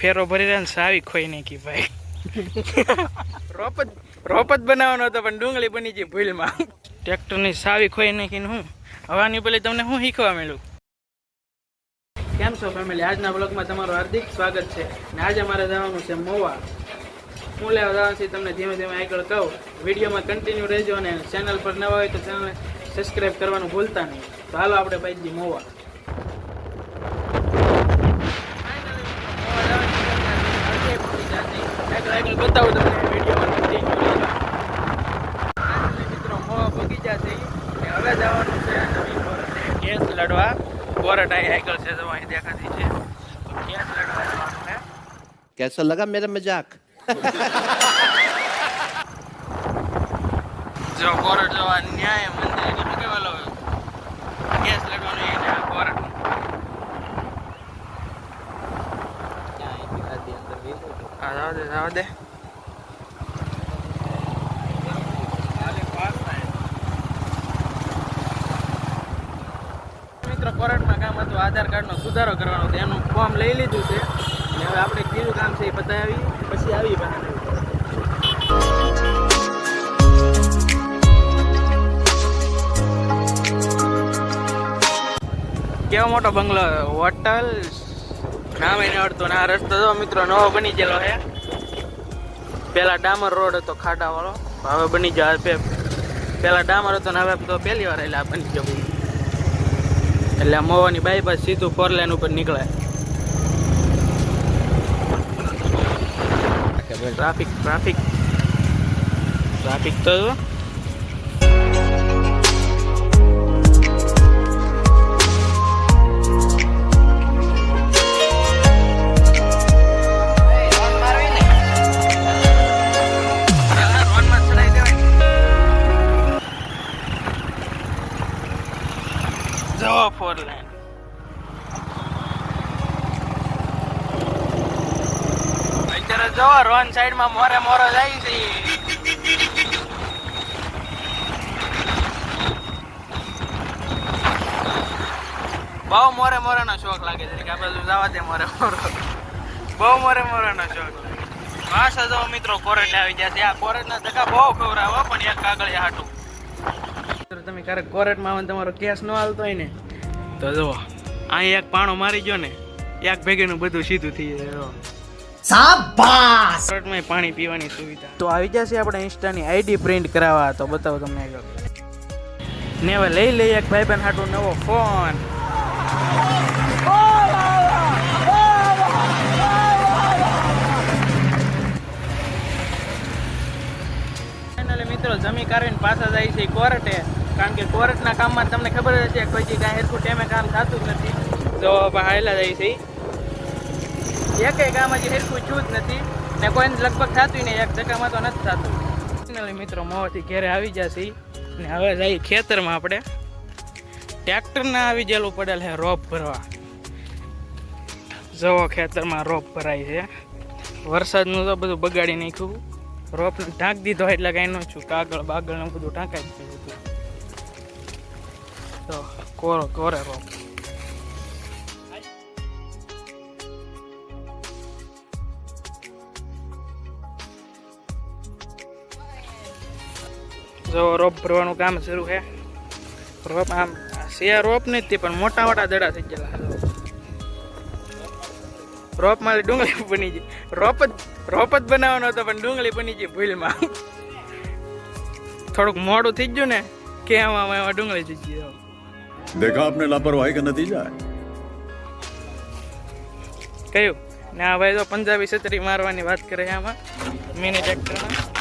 ફેરો ભરી રહ્યા ને સાવી ખોઈ નાખી ભાઈ. રોપ જ રોપ જ બનાવવાનો હતો, પણ ડુંગળી બની ગઈ ભૂલમાં. ટ્રેક્ટરની સાવી ખોઈ નાખીને હું હવાની પેલી તમને હું શીખવા મળ્યું કેમ છો ફેમિલી આજના બ્લોગમાં તમારું હાર્દિક સ્વાગત છે. ને આજે મારે જવાનું છે મોવા. હું લેવા જવાનું છે તમને ધીમે ધીમે આગળ કહું. વિડીયોમાં કન્ટિન્યુ રહેજો અને ચેનલ પર નવા હોય તો ચેનલને સબસ્ક્રાઈબ કરવાનું ભૂલતા નહીં. તો હાલો આપણે પૈકી મોવા. બતાવું તમને વિડીયોમાં મિત્રો મોહ બગીચા થઈ હવે જવાનું છે નવી લડવા. કોરટ અહીં આગળ છે તો અહીં દેખાતી છે. તો મજાક. જો કોરટ જવા ન્યાય મંદિર એટલે શું કહેવાલો કેસ દે આવા દે મિત્રો, કોરટમાં કામ હતું, આધાર કાર્ડનો સુધારો કરવાનો હતો, એનું ફોર્મ લઈ લીધું છે. અને હવે આપણે કયું કામ છે એ પતાવી પછી આવી બહાર. કેવો મોટો બંગલો હોટલ? નામ એને અડતું ના રસ્તો જો મિત્રો નવો બની ગયેલો છે. પેલા ડામર રોડ હતો ખાડા વાળો હવે બની જાય પેલા ડામર હતો ને હવે તો પહેલી વાર એટલે બની જવું એટલે અમવાની મોવાની બાયપાસ સીધું ફોર લાઈન ઉપર નીકળે ટ્રાફિક ટ્રાફિક ટ્રાફિક તો જો રોન સાઈડમાં મોરે મોરો જાય છે. બહુ મોરે મોરાનો શોખ લાગે છે, કે આ બધું જવા દે મોરે મોરો. બહુ મોરે મોરાનો શોખ માસ જો મિત્રો કોરેટ આવી ગયા છે. આ કોરેટના ધક્કા બહુ ખવડાવો પણ એક કાગળ હાટું. તમે ક્યારેક કોરેટમાં આવે તમારો કેસ ન હાલતો હોય ને, તો જુઓ, અહીં એક પાણો મારી ગયો ને, એક ભેગીનું બધું સીધું થઈ જાય જુઓ. કોરેટમાં પાણી પીવાની સુવિધા. તો આવી જશે આપણે ઇન્સ્ટાની આઈડી પ્રિન્ટ કરાવવા. તો બતાવો તમને આગળ. ને હવે લઈ લઈએ એક ભાઈ બેન હાટું નવો ફોન. ફાઇનલી મિત્રો જમી કાઢીને પાછા જાય છે કોર્ટે. કારણ કે કોર્ટના કામમાં તમને ખબર જ છે કોઈ કાંઈ હરખું ટેમે કામ થતું જ નથી. તો હાયલા જાય છે એકેય કામ હજી હેરખું છું જ નથી ને કોઈને લગભગ થતું નહીં, એક ધક્કામાં તો નથી થતું. ફાઇનલી મિત્રો મોવાથી ઘેરે આવી જશે ને હવે જઈએ ખેતરમાં આપણે. ટ્રેક્ટરને આવી જેલું પડેલ છે રોપ ભરવા. જવો ખેતરમાં રોપ ભરાય છે. વરસાદનું તો બધું બગાડી નાખ્યું. રોપને ઢાંક દીધો એટલે કાંઈ ન છું કાગળ બાગળને બધું ઢાંકાઈ બધું તો કોરો કોરે રોપ. જો રોપ ભરવાનું કામ શરૂ છે. રોપ આમ સિયા રોપ નથી પણ મોટા મોટા દડા થઈ ગયેલા રોપમાં ડુંગળી બની ગઈ. રોપ જ રોપ જ બનાવવાનો હતો પણ ડુંગળી બની ગઈ ભૂલમાં. થોડુંક મોડું થઈ ગયું ને કે આમાં એમાં ડુંગળી થઈ ગઈ દેખા આપને લાપરવાહી કે નથી જાય? કયું? ને આ ભાઈ તો પંજાબી છત્રી મારવાની વાત કરે આમાં મિની ટ્રેક્ટરમાં.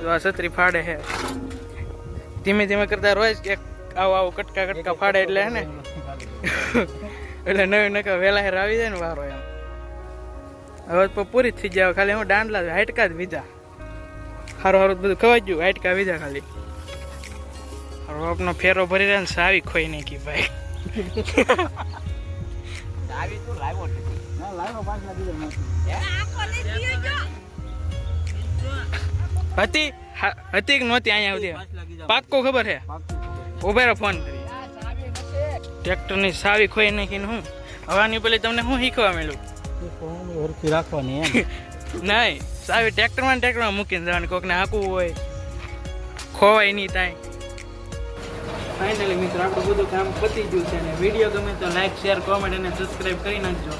જો આ છત્રી ફાડે છે. ધીમે ધીમે કરતા રોજ એક આવું આવું કટકા કટકા ફાડે એટલે હે ને એટલે નવી નકા વેલા હેર આવી જાય ને વારો એમ. હવે તો પૂરી થઈ જાય. ખાલી હું દાંડલા જ હાઈટકા જ વીધા. સારું સારું બધું ખવાઈ ગયું. હાઇટકા વીધા ખાલી. રોપનો ફેરો ભરી રહ્યા ને સાવી ખોઈ નાખી ભાઈ. હતી હા, હતી? કે નહોતી અહીંયા આવતી પાક્કો ખબર છે ઉભેરો ફોન કરી. ટ્રેક્ટરની સાવી ખોઈ નાખીને હું? હવાની પેલી તમને શું શીખવા મળ્યું ઓળખી રાખવાની નહીં સાવી ટ્રેક્ટરમાં ટ્રેક્ટરમાં મૂકીને જવાનું. કોકને હાકવું હોય ખોવાય નહીં તાય. ફાઇનલી મિત્રો આપણું બધું કામ પતી ગયું છે અને વીડિયો ગમે તો લાઈક શેર કોમેન્ટ અને સબસ્ક્રાઈબ કરી નાખજો.